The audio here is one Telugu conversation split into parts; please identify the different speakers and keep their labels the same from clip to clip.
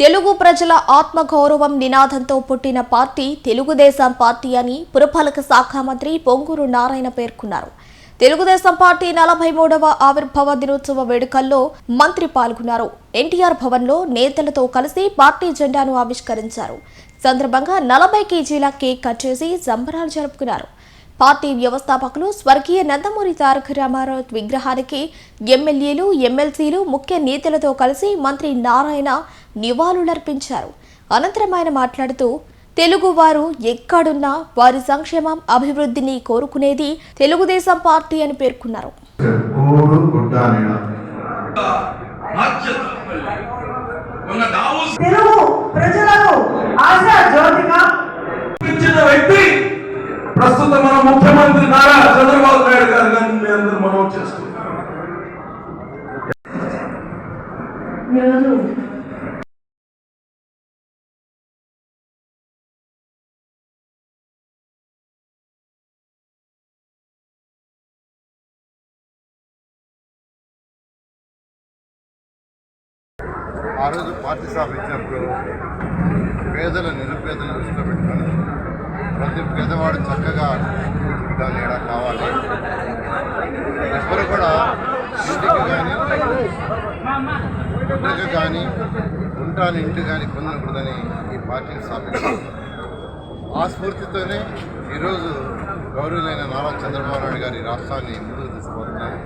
Speaker 1: తెలుగు ప్రజల ఆత్మగౌరవం నినాదంతో పుట్టిన పార్టీ తెలుగుదేశం పార్టీ అని పురపాలక శాఖ మంత్రి పొంగూరు నారాయణ పేర్కొన్నారు. తెలుగుదేశం పార్టీ నలభై మూడవ ఆవిర్భావ దినోత్సవ వేడుకల్లో మంత్రి పాల్గొన్నారు. ఎన్టీఆర్ భవన్లో నేతలతో కలిసి పార్టీ జెండాను ఆవిష్కరించారు. సందర్భంగా నలభై కేజీల కేక్ కట్ చేసి సంబరాలు జరుపుకున్నారు. పార్టీ వ్యవస్థాపకులు స్వర్గీయ నందమూరి తారక రామారావు విగ్రహానికి ఎమ్మెల్యేలు ఎమ్మెల్సీలు ముఖ్య నేతలతో కలిసి మంత్రి నారాయణ నివాళులర్పించారు. అనంతరం ఆయన మాట్లాడుతూ తెలుగువారు ఎక్కడున్నా వారి సంక్షేమం అభివృద్ధిని కోరుకునేది తెలుగుదేశం పార్టీ అని పేర్కొన్నారు.
Speaker 2: తెలుగు
Speaker 3: ప్రస్తుత మన ముఖ్యమంత్రి నారా చంద్రబాబు నాయుడు గారు గారిని మీ అందరూ మనం
Speaker 2: ఈరోజు
Speaker 4: ఆ రోజు పార్టీ స్థాపించినప్పుడు పేదల నిరుపేదలు దృష్టిలో పెట్టుకొని ప్రతి పేదవాడు చక్కగా బిడ్డ నీడ కావాలి. ఎవ్వరు కూడా ఇంటికి కానీ బిడ్డకు కానీ ఉంటాను ఇంటి కానీ పొందకూడదని ఈ పార్టీని స్థాపించారు. ఆ స్ఫూర్తితోనే ఈరోజు గౌరవులైన నారా చంద్రబాబు నాయుడు గారి రాష్ట్రాన్ని ముందుకు తీసుకుపోతున్నారు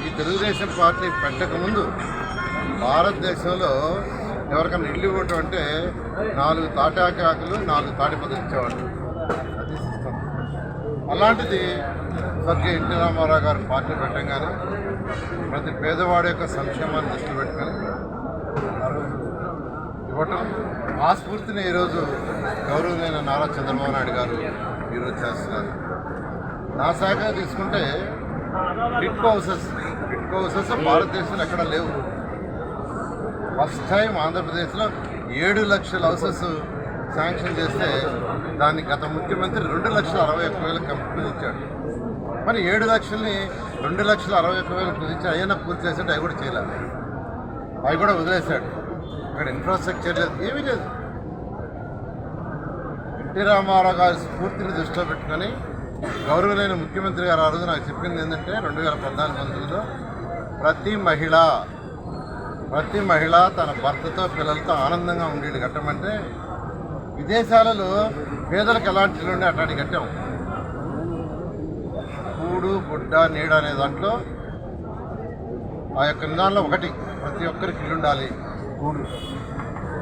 Speaker 4: ఈ తెలుగుదేశం పార్టీ పెట్టకముందు భారతదేశంలో ఎవరికైనా ఇల్లు ఇవ్వటం అంటే నాలుగు తాటాకాకులు నాలుగు తాటిపదులు ఇచ్చేవాళ్ళు అది సిస్టమ్ అలాంటిది స్వర్గీయ ఎన్టీ రామారావు గారు పార్టీ పెట్టంగానే ప్రతి పేదవాడి యొక్క సంక్షేమాన్ని దృష్టి పెట్టుకొని ఆ ఇవ్వటం. ఆ స్ఫూర్తిని ఈరోజు గౌరవమైన నారా చంద్రబాబు నాయుడు గారు ఈరోజు చేస్తున్నారు. నా శాఖ తీసుకుంటే టిట్కో హౌసెస్ టిట్కో హౌసెస్ భారతదేశంలో ఎక్కడ లేవు. ఫస్ట్ టైం ఆంధ్రప్రదేశ్లో ఏడు లక్షల హౌసెస్ శాంక్షన్ చేస్తే దాన్ని గత ముఖ్యమంత్రి రెండు లక్షల అరవై ఒక్క వేలకు కుదించాడు మరి ఏడు లక్షల్ని రెండు లక్షల అరవై ఒక్క వేలకు కుదించి అయినా పూర్తి చేసేట్టు అవి కూడా చేయలేదు అవి కూడా వదిలేశాడు. అక్కడ ఇన్ఫ్రాస్ట్రక్చర్ లేదు ఏమీ లేదు. ఎన్టీ రామారావు గారి స్ఫూర్తిని దృష్టిలో పెట్టుకొని గౌరవలేని ముఖ్యమంత్రి గారు ఆ రోజు నాకు చెప్పింది ఏంటంటే రెండు వేల పద్నాలుగు పంతొమ్మిదిలో ప్రతి మహిళ ప్రతి మహిళ తన భర్తతో పిల్లలతో ఆనందంగా ఉండేది కట్టమంటే విదేశాలలో పేదలకు ఎలాంటి ఉండే అట్లాంటి కట్టాం. కూడు గుడ్డ నీడ అనే దాంట్లో ఆ యొక్క నిదానంలో ఒకటి ప్రతి ఒక్కరికి ఇల్లు ఉండాలి. కూడు.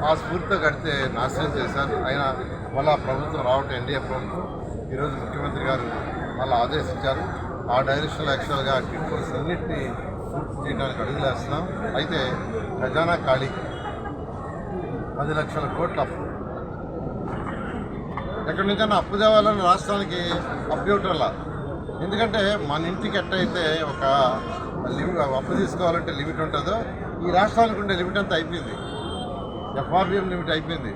Speaker 4: ఆ స్ఫూర్తితో కడితే నాశనం చేశారు. అయినా మళ్ళీ ప్రభుత్వం రావటం ఎన్డీఏ ప్రభుత్వం ఈరోజు ముఖ్యమంత్రి గారు మళ్ళీ ఆదేశించారు. ఆ డైరెక్షన్లో యాక్చువల్గా టిట్కోస్ అన్నింటినీ చేయడానికి అడుగులేస్తున్నాం. అయితే ఖజానా ఖాళీ. పది లక్షల కోట్ల అప్పు. ఎక్కడి నుంచైనా అప్పు తేవాలని రాష్ట్రానికి అప్పు ఎందుకంటే మన ఇంటికి ఎట్టయితే ఒక లిమిట్ అప్పు తీసుకోవాలంటే లిమిట్ ఉంటుందో ఈ రాష్ట్రానికి ఉండే లిమిట్ అంతా అయిపోయింది. ఎఫ్ఆర్బిఎం లిమిట్ అయిపోయింది.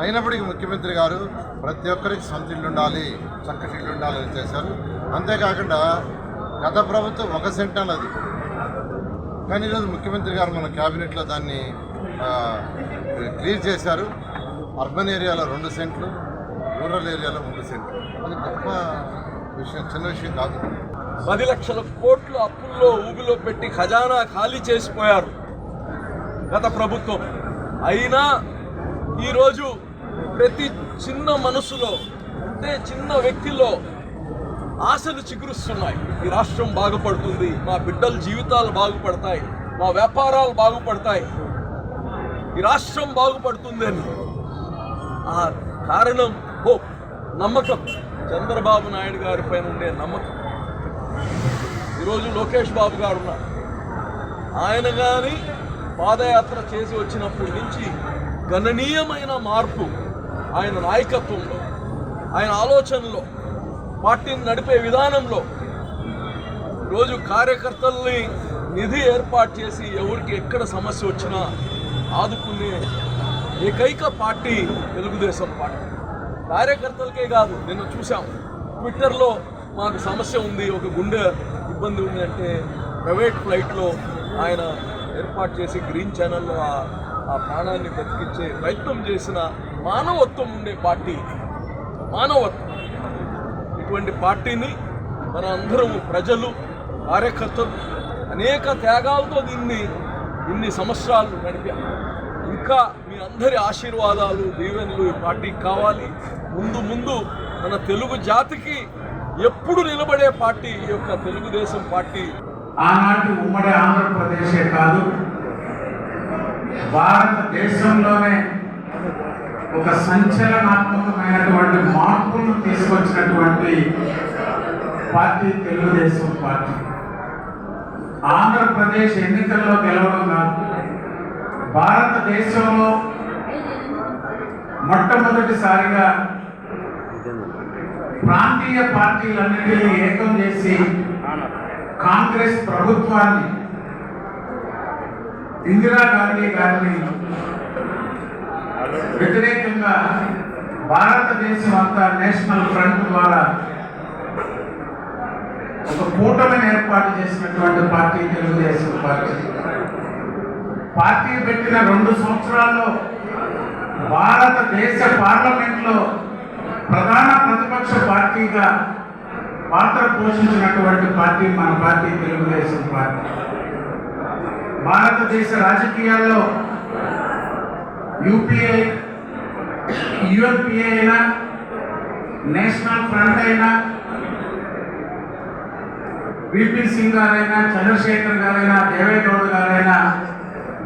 Speaker 4: అయినప్పటికీ ముఖ్యమంత్రి గారు ప్రతి ఒక్కరికి సొంత ఇల్లు ఉండాలి చక్కటి ఇల్లు ఉండాలని చేశారు. అంతేకాకుండా గత ప్రభుత్వం ఒక సెంట్ అన్నది కానీ ఈరోజు ముఖ్యమంత్రి గారు మన క్యాబినెట్లో దాన్ని క్లియర్ చేశారు. అర్బన్ ఏరియాలో రెండు సెంట్లు రూరల్ ఏరియాలో మూడు సెంట్లు. అది గొప్ప విషయం చిన్న విషయం కాదు.
Speaker 5: పది లక్షల కోట్లు అప్పుల్లో ఊబిలో పెట్టి ఖజానా ఖాళీ చేసిపోయారు గత ప్రభుత్వం. అయినా ఈరోజు ప్రతి చిన్న మనసులో అంటే చిన్న వ్యక్తిలో ఆశలు చిగురుస్తున్నాయి. ఈ రాష్ట్రం బాగుపడుతుంది. మా బిడ్డల జీవితాలు బాగుపడతాయి. మా వ్యాపారాలు బాగుపడతాయి. ఈ రాష్ట్రం బాగుపడుతుంది అని. ఆ కారణం హోప్ నమ్మకం. చంద్రబాబు నాయుడు గారి పైన ఉండే నమ్మకం. ఈరోజు లోకేష్ బాబు గారు ఉన్నారు. ఆయన కానీ పాదయాత్ర చేసి వచ్చినప్పటి నుంచి గణనీయమైన మార్పు ఆయన నాయకత్వంలో ఆయన ఆలోచనలో పార్టీని నడిపే విధానంలో రోజు కార్యకర్తల్ని నిధి ఏర్పాటు చేసి ఎవరికి ఎక్కడ సమస్య వచ్చినా ఆదుకునే ఏకైక పార్టీ తెలుగుదేశం పార్టీ. కార్యకర్తలకే కాదు నిన్న చూసాం ట్విట్టర్లో మాకు సమస్య ఉంది ఒక గుండె ఇబ్బంది ఉంది అంటే ప్రైవేట్ ఫ్లైట్లో ఆయన ఏర్పాటు చేసి గ్రీన్ ఛానల్లో ఆ- ఆ ప్రాణాన్ని బతికించే ప్రయత్నం చేసిన మానవత్వం ఉండే పార్టీ. మానవత్వం. ఉన్నటువంటి పార్టీని మన అందరం ప్రజలు కార్యకర్తలు అనేక త్యాగాలతో దీన్ని ఇన్ని సంవత్సరాలు నడిపాం. ఇంకా మీ అందరి ఆశీర్వాదాలు దీవెనలు ఈ పార్టీకి కావాలి. ముందు ముందు మన తెలుగు జాతికి ఎప్పుడు నిలబడే పార్టీ ఈ యొక్క తెలుగుదేశం పార్టీ.
Speaker 6: ఆనాటి ఉమ్మడి ఆంధ్రప్రదేశే కాదు భారతదేశంలోనే ఒక సంచలనాత్మకమైనటువంటి మార్పులను తీసుకొచ్చినటువంటి పార్టీ తెలుగుదేశం పార్టీ. ఆంధ్రప్రదేశ్ ఎన్నికల్లో గెలవడం కాదు. భారతదేశంలో మొట్టమొదటిసారిగా ప్రాంతీయ పార్టీలన్నింటినీ ఏకం చేసి కాంగ్రెస్ ప్రభుత్వాన్ని ఇందిరాగాంధీ గారిని వ్యతిరేకంగా భారతదేశం అంతా నేషనల్ ఫ్రంట్ ద్వారా ఒక కూటమిని ఏర్పాటు చేసినటువంటి పార్టీ తెలుగుదేశం పార్టీ. పార్టీ పెట్టిన రెండు సంవత్సరాల్లో భారతదేశ పార్లమెంట్లో ప్రధాన ప్రతిపక్ష పార్టీగా పాత్ర పోషించినటువంటి పార్టీ మన పార్టీ తెలుగుదేశం పార్టీ. భారతదేశ రాజకీయాల్లో యూపీఏ యుఎన్పిఏ అయినా నేషనల్ ఫ్రంట్ అయినా విపి సింగ్ గారైనా చంద్రశేఖర్ గారైనా దేవేగౌడ్ గారైనా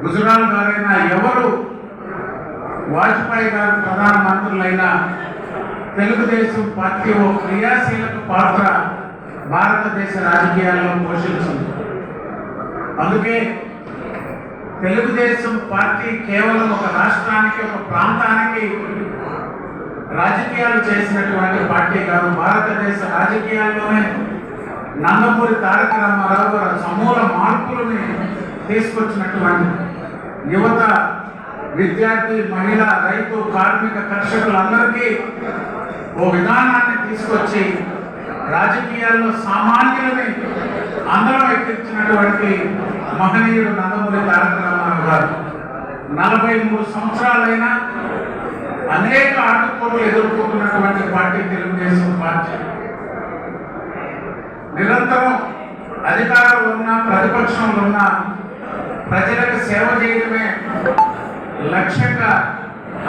Speaker 6: గుజరాల్ గారైనా ఎవరు వాజ్పేయి గారు ప్రధానమంత్రులైనా తెలుగుదేశం పార్టీ ఓ క్రియాశీలక పాత్ర భారతదేశ రాజకీయాల్లో పోషించింది. అందుకే తెలుగుదేశం పార్టీ కేవలం ఒక రాష్ట్రానికి ఒక ప్రాంతానికి రాజకీయాలు చేసినటువంటి పార్టీ కాదు. భారతదేశ రాజకీయాల్లోనే నందమూరి తారక రామారావు గారు సమూల మార్పులని తీసుకొచ్చినటువంటి యువత విద్యార్థి మహిళ రైతు కార్మిక కర్షకులందరికీ ఓ విధానాన్ని తీసుకొచ్చి రాజకీయాల్లో సామాన్యులని అందరం ఎక్కించినటువంటి మహనీయుడు నందమూరి తారక రామారావు గారు నలభై మూడు సంవత్సరాలైనా అనేక ఆటుపోట్లు ఎదుర్కొంటున్నటువంటి పార్టీ తెలుగుదేశం పార్టీ. నిరంతరం అధికారంలో ఉన్న ప్రతిపక్షంలో ఉన్న ప్రజలకు సేవ చేయడమే లక్ష్యంగా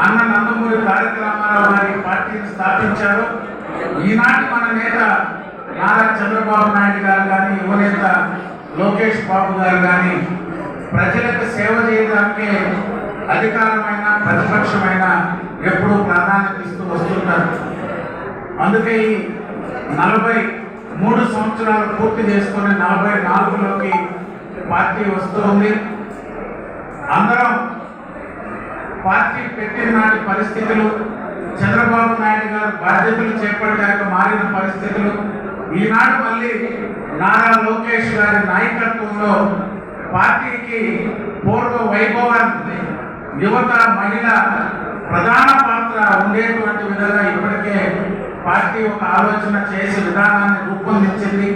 Speaker 6: అన్న నందమూరి తారక రామారావు గారి పార్టీని స్థాపించారు. ఈనాటి మన నేత నారా చంద్రబాబు నాయుడు గారు కానీ యువనేత లోకేష్ బాబు గారు కానీ ప్రజలకు సేవ చేయడానికి అధికారమైన ప్రతిపక్షమైన ఎప్పుడూ ప్రాధాన్యత ఇస్తూ వస్తుంటారు. అందుకే ఈ నలభై మూడు సంవత్సరాలు పూర్తి చేసుకుని నలభై నాలుగులోకి పార్టీ వస్తుంది అందరం పార్టీ పెట్టిన నాటి పరిస్థితులు చంద్రబాబు నాయుడు గారు బాధ్యతలు చేపట్టాక మారిన పరిస్థితులు ఈనాడు మళ్ళీ నారా లోకేష్ గారి నాయకత్వంలో పార్టీకి పూర్వ వైభవాన్ని యువత మహిళ ప్రధాన పాత్ర ఉండేటువంటి విధంగా ఇప్పటికే పార్టీ ఒక ఆలోచన చేసి విధానాన్ని రూపొందించింది.